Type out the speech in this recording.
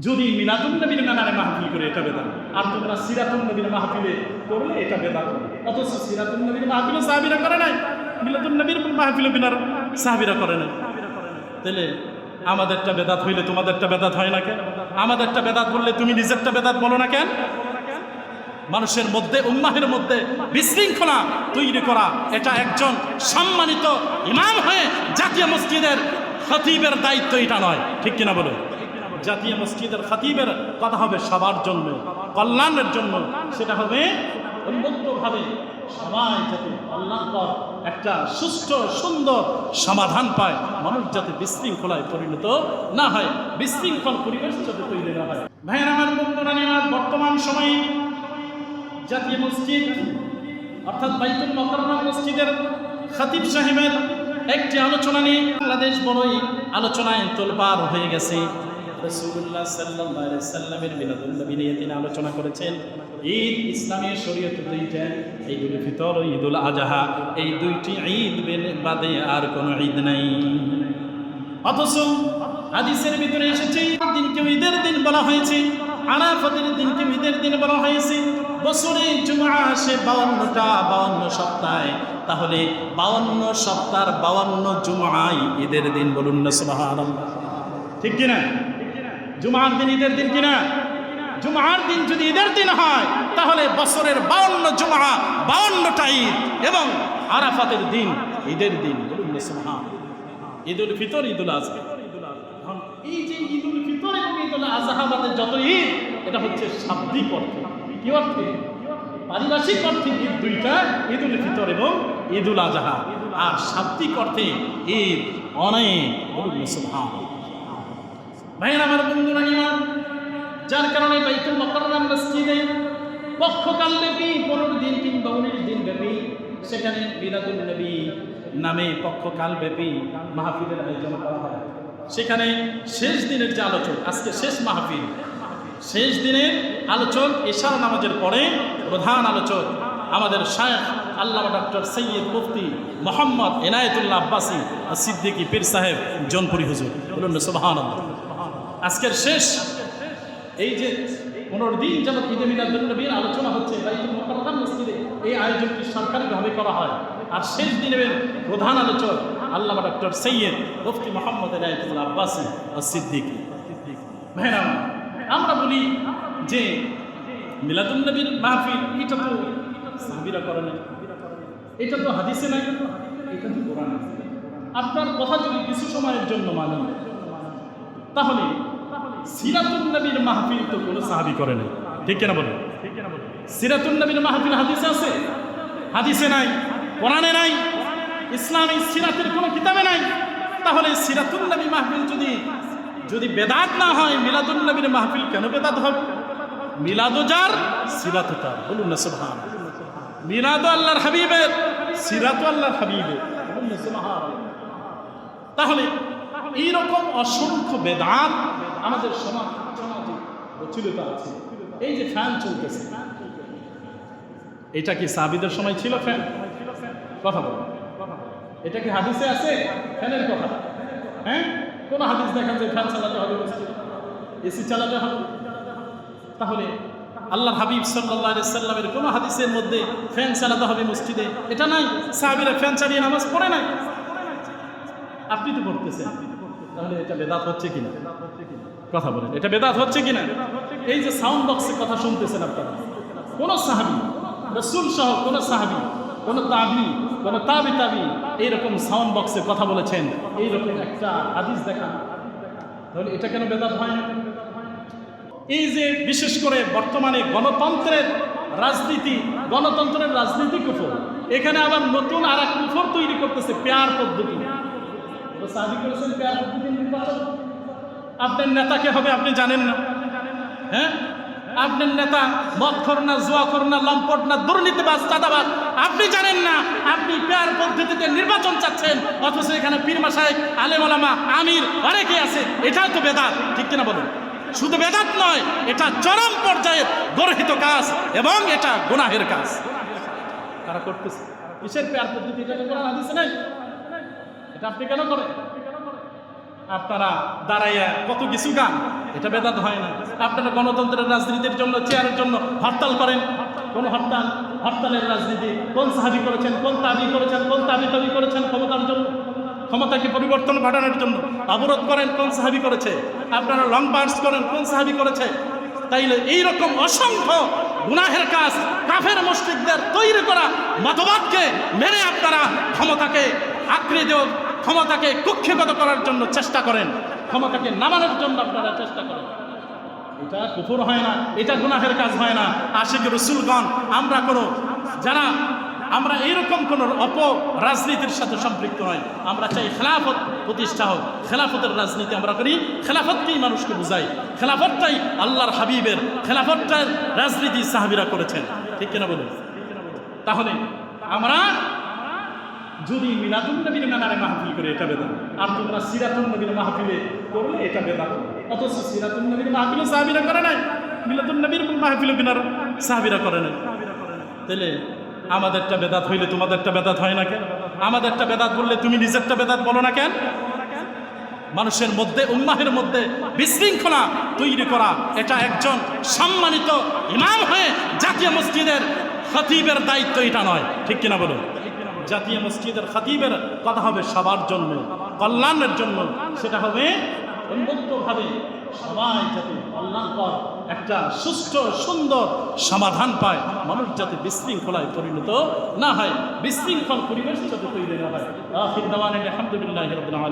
যদি মিলাদুল নবীর নামে মাহফিল করে এটা বেদাত। আর তোমরা সিরাতুল নবীর মাহফিলে করলে এটা বেদাত। অথচ সিরাতুল নবীর মাহফিলে সাহাবিরা করে নাই মিলাদুল নবীর মাহফিলে বিনার সাহাবিরা করে নাই। তাহলে আমাদেরটা বেদাত হইলে তোমাদেরটা বেদাত হয় না কেন? আমাদেরটা বেদাত বললে তুমি নিজেরটা বেদাত বলো না কেন? মানুষের মধ্যে, উম্মাহের মধ্যে বিশৃঙ্খলা তৈরি করা, এটা একজন সম্মানিত ইমাম হয়ে জাতীয় মসজিদের খতিবের দায়িত্ব এটা নয়। ঠিক কিনা বলো? জাতীয় মসজিদের খাতিবের কথা হবে সবার জন্য, কল্যাণের জন্য। সেটা হবে উন্মুক্তভাবে সবাই যাতে কল্যাণকর একটা সুস্থ সুন্দর সমাধান পায়, মানুষ যাতে বিশৃঙ্খলায় পরিণত না হয়, বিশৃঙ্খল পরিবেশ যাতে তৈরি না হয়। ভাইয়ের আমার বর্তমান সময়ে জাতীয় মসজিদ, অর্থাৎ বাইতুল মকররম মসজিদের খতিব সাহেবের একটি আলোচনা নিয়ে বাংলাদেশ বড়ই আলোচনায় তোলপার হয়ে গেছে। রসুল্লাহ সাল্লাহ সাল্লামের বিনোদনবী নিয়ে তিনি আলোচনা করেছেন। ঈদ, ইসলামের শরীয়ত দুইটা, ঈদুল ফিতর ঈদুল আজহা। এই দুইটি ঈদ বাদে আর কোনো ঈদ নাই। অথচ হাদিসের ভিতরে এসেছে দিনকে ঈদের দিন বলা হয়েছে, আরাফাতের দিনকে ঈদের দিন বলা হয়েছে। বছরে জুমা আসে বাউন্নটা, বাউন্ন সপ্তাহে। তাহলে বাউন্ন সপ্তাহ বাউন্ন জুমাই ঈদের দিন বলুন না, সুবহানাল্লাহ। ঠিক কিনা? জুমার দিন ঈদের দিন কিনা? জুমার দিন যদি ঈদের দিন হয়, তাহলে বছরের বাউন্ন জুমা, বাউন্নটা ঈদ এবং আরাফাতের দিন ঈদের দিন। সুবহানাল্লাহ ঈদুল ফিতর, ঈদুল আজহা। এখন এই যে ঈদুল ফিতর এবং ঈদুল আজহা বাদের যত ঈদ, এটা হচ্ছে শাব্দিক অর্থে। কি অর্থে? পারিভাষিক অর্থে ঈদ দুইটা, ঈদুল ফিতর এবং ঈদুল আজহা। আর শাব্দিক অর্থে ঈদ অনেক। বলুন না সুবহানাল্লাহ ভাইয়ের আমার বন্ধুরা নিমান যার কারণে বাইতুল মকররম মসজিদে পক্ষকাল ব্যাপী পনেরো দিন কিংবা উনিশ দিন ব্যাপী সেখানে মিলাদুল নবী নামে পক্ষকাল ব্যাপী মাহফিলের আয়োজন করা হয়। সেখানে শেষ দিনের যে আলোচক, আজকে শেষ মাহফিল, শেষ দিনের আলোচক এশার নামাজের পরে প্রধান আলোচক আমাদের শায়েখ আল্লাহ ডক্টর সৈয়দ মুফতি মোহাম্মদ এনায়েতুল্লাহ আব্বাসী সিদ্দিকী পীর সাহেব জনপুরি হুজুর। বলুন সুবাহান আজকের শেষ। এই যে পনেরো দিন যাবত ঈদে মিলাদুলনবীর আলোচনা হচ্ছে মসজিদে এই আয়োজনটি সরকারিভাবে করা হয়। আর শেষ দিনের প্রধান আলোচক আল্লাহ ডক্টর সৈয়দ মুফতি মোহাম্মদ এনায়েতুল্লাহ আব্বাসী সিদ্দিকী। ভাইরা আমার, বলি যে মিলাদুলনবীর মাহফিল এটা তো সাহাবিরা করে এটা তো হাদিসে নাই এটা তো কোরআনে। আপনার কথা যদি কিছু সময়ের জন্য মানি তাহলে সিরাতুল নবীর মাহফিল তো কোনো সাহাবি করে নাই। ঠিক কিনা বলুন? সিরাতুল নবীর মাহফিল হাদিসে আছে? হাদিসে নাই। কোরআনে নাই? ইসলামী সিরাতের কোনো কিতাবে নাই? তাহলে সিরাতুল নবী মাহফিল যদি যদি বেদাত না হয় মিলাদুল নবীর মাহফিল কেন বেদাত হবে? মিলাদু যার, সিরাত তার। বলুন না সুবহান মিলাদু আল্লাহর হাবিবের, সিরাতু আল্লাহর হাবিবের। বলুন না সুবহান তাহলে এইরকম অসংখ্য বেদাত আমাদের সমাজ সমাজে প্রচলিত আছে। এই যে ফ্যান চলতেছে, এটা কি সাবিদের সময় ছিল ফ্যান কথা বল। এটা কি হাদিসে আছে? ফ্যানের কথা। হ্যাঁ? কোন হাদিস দেখান যে ফ্যান চালাতে হবে এসি চালাতে হবে। তাহলে আল্লাহ হাবিব সাল্লাহ সাল্লামের কোনো হাদিসের মধ্যে ফ্যান চালাতে হবে মসজিদে? এটা নাই। সাহাবিরা ফ্যান চালিয়ে নামাজ পড়ে নাই। আপনি তো পড়তেছেন। তাহলে এটা বেদাত হচ্ছে কিনা? কথা বলেন, এটা বেদাত হচ্ছে কিনা? এই যে সাউন্ড বক্সে কথা শুনতেছেন আপনারা, কোন সাহাবি, রসুল সহ কোন সাহাবি, কোন তাবি কোন তাবি তাবি এইরকম সাউন্ড বক্সে কথা বলেছেন, এইরকম একটা হাদিস দেখা তাহলে এটা কেন বেদাত হয় না? এই যে বিশেষ করে বর্তমানে গণতন্ত্রের রাজনীতি গণতন্ত্রের রাজনীতি কুফর, এখানে আবার নতুন আর এক কুফর তৈরি করতেছে, পেয়ার পদ্ধতি। তো সাদি করেছেন পেয়ার পদ্ধতি নির্বাচন আপনার হবে আপনি জানেন না হ্যাঁ আপনার নেতা মদ খর না জুয়া খর না লম্পট না দুর্নীতিবাজ চাঁদাবাজ আপনি জানেন না আপনি পেয়ার পদ্ধতিতে নির্বাচন চাচ্ছেন। অথচ এখানে পীর মাসায় আলেমলামা আমির অনেকে আছে। এটাও তো বেদাত, ঠিক কিনা বলুন? শুধু বেদাত নয়, এটা চরম পর্যায়ের গর্হিত কাজ এবং এটা গুনাহের কাজ। তারা করতেছে? কিসের পেয়ার পদ্ধতি? এটা নাই। আপনি কেন করেন? আপনারা দাঁড়াইয়া কত কিছু গান, এটা বেদাত হয় না। আপনারা গণতন্ত্রের রাজনীতির জন্য, চেয়ারের জন্য হরতাল করেন। কোন হরতাল, হরতালের রাজনীতি কোন সাহাবি করেছেন, কোন তাবি করেছেন, কোন তাবি তাবি করেছেন ক্ষমতার জন্য? ক্ষমতাকে পরিবর্তন ঘটানোর জন্য অবরোধ করেন, কোন সাহাবি করেছে? আপনারা লং মার্চ করেন, কোন সাহাবি করেছে? তাইলে এইরকম অসংখ্য গুনাহের কাজ কাফের মুসলিকদের তৈরি করা মতবাদকে মেনে আপনারা ক্ষমতাকে আঁকড়ে দেওয়া ক্ষমতাকে কুক্ষিগত করার জন্য চেষ্টা করেন। ক্ষমতাকে নামানোর জন্য আপনারা চেষ্টা করেন। এটা কুফুর হয় না, এটা গুনাহের কাজ হয় না। আশিক রসুলগণ, আমরা কোনো, যারা, আমরা এইরকম কোনো অপ রাজনীতির সাথে সম্পৃক্ত নয় আমরা চাই খেলাফত প্রতিষ্ঠা হোক। খেলাফতের রাজনীতি আমরা করি। খেলাফতকেই মানুষকে বুঝাই। খেলাফতটাই আল্লাহর হাবিবের, খেলাফতটার রাজনীতি সাহাবিরা করেছেন। ঠিক কিনা বলুন? তাহলে আমরা যদি মিলাদুল নবীর নানারে মাহফিল করে এটা বেদাত। আর তোমরা সিরাতুল নবীর মাহফিলে করলে এটা বেদাত। অথচ সিরাতুল নবীর মাহফিলে সাহাবিরা করে নাই। মিলাদুল নবীর মাহফিলে বিনার সাহাবিরা করে নাই। তাহলে আমাদেরটা বেদাত হইলে তোমাদেরটা বেদাত হয় না কেন? আমাদেরটা বেদাত বললে তুমি নিজেরটা বেদাত বলো না কেন? মানুষের মধ্যে, উম্মাহের মধ্যে বিশৃঙ্খলা তৈরি করা, এটা একজন সম্মানিত ইমাম হয়ে জাতীয় মসজিদের খতিবের দায়িত্ব এটা নয়। ঠিক কিনা বলুন? জাতীয় মসজিদের খাতিবের কথা হবে সবার জন্য, কল্যাণের জন্য। সেটা হবে উন্মুক্তভাবে সবাই যাতে কল্যাণ কল্যাণকর একটা সুস্থ সুন্দর সমাধান পায়, মানুষ যাতে বিশৃঙ্খলায় পরিণত না হয়। বিশৃঙ্খল পরিবেশ যাতে তৈরি না হয়।